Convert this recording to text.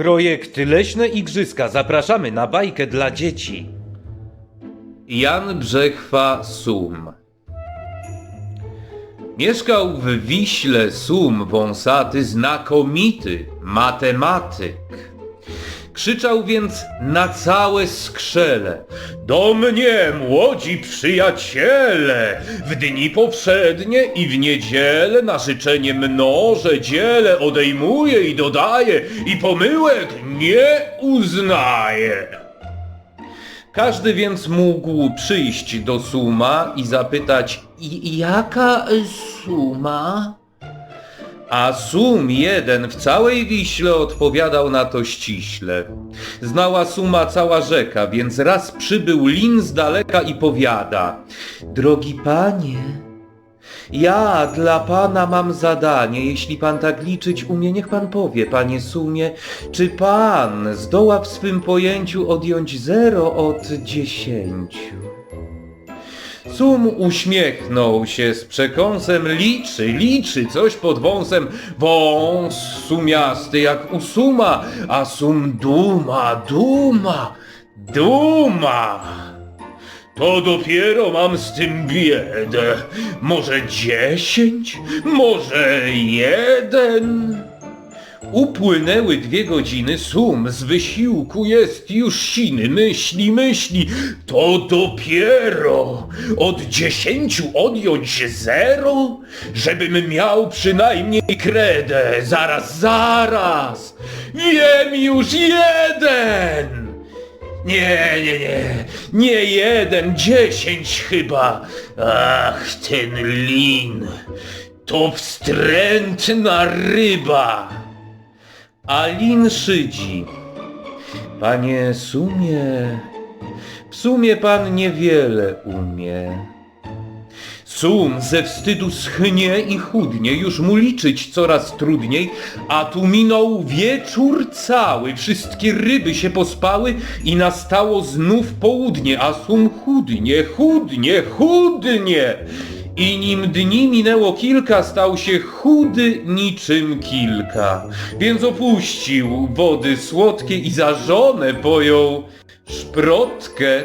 Projekt Leśne Igrzyska. Zapraszamy na bajkę dla dzieci. Jan Brzechwa Sum Mieszkał w Wiśle Sum wąsaty, znakomity matematyk. Krzyczał więc na całe skrzele. Do mnie, młodzi przyjaciele, w dni poprzednie i w niedzielę na życzenie mnożę, dzielę, odejmuję i dodaję i pomyłek nie uznaję. Każdy więc mógł przyjść do Suma i zapytać, "I jaka suma? A Sum jeden w całej Wiśle odpowiadał na to ściśle. Znała Suma cała rzeka, więc raz przybył Lin z daleka i powiada Drogi panie, ja dla pana mam zadanie, jeśli pan tak liczyć umie, niech pan powie, panie Sumie, czy pan zdoła w swym pojęciu odjąć zero od dziesięciu? Sum uśmiechnął się z przekąsem, liczy, liczy coś pod wąsem. Wąs sumiasty jak u suma, a sum duma, duma, duma. To dopiero mam z tym biedę. Może dziesięć? Może jeden? Upłynęły dwie godziny, sum z wysiłku jest już siny, myśli, myśli, to dopiero od dziesięciu odjąć zero, żebym miał przynajmniej kredę, zaraz, zaraz, wiem już jeden! Nie, nie, nie, nie jeden, dziesięć chyba. Ach, ten lin, to wstrętna ryba. A lin szydzi. Panie Sumie, w sumie pan niewiele umie. Sum ze wstydu schnie i chudnie, już mu liczyć coraz trudniej, a tu minął wieczór cały, wszystkie ryby się pospały i nastało znów południe, a Sum chudnie, chudnie, chudnie. I nim dni minęło kilka, stał się chudy niczym kilka. Więc opuścił wody słodkie i za żonę pojął szprotkę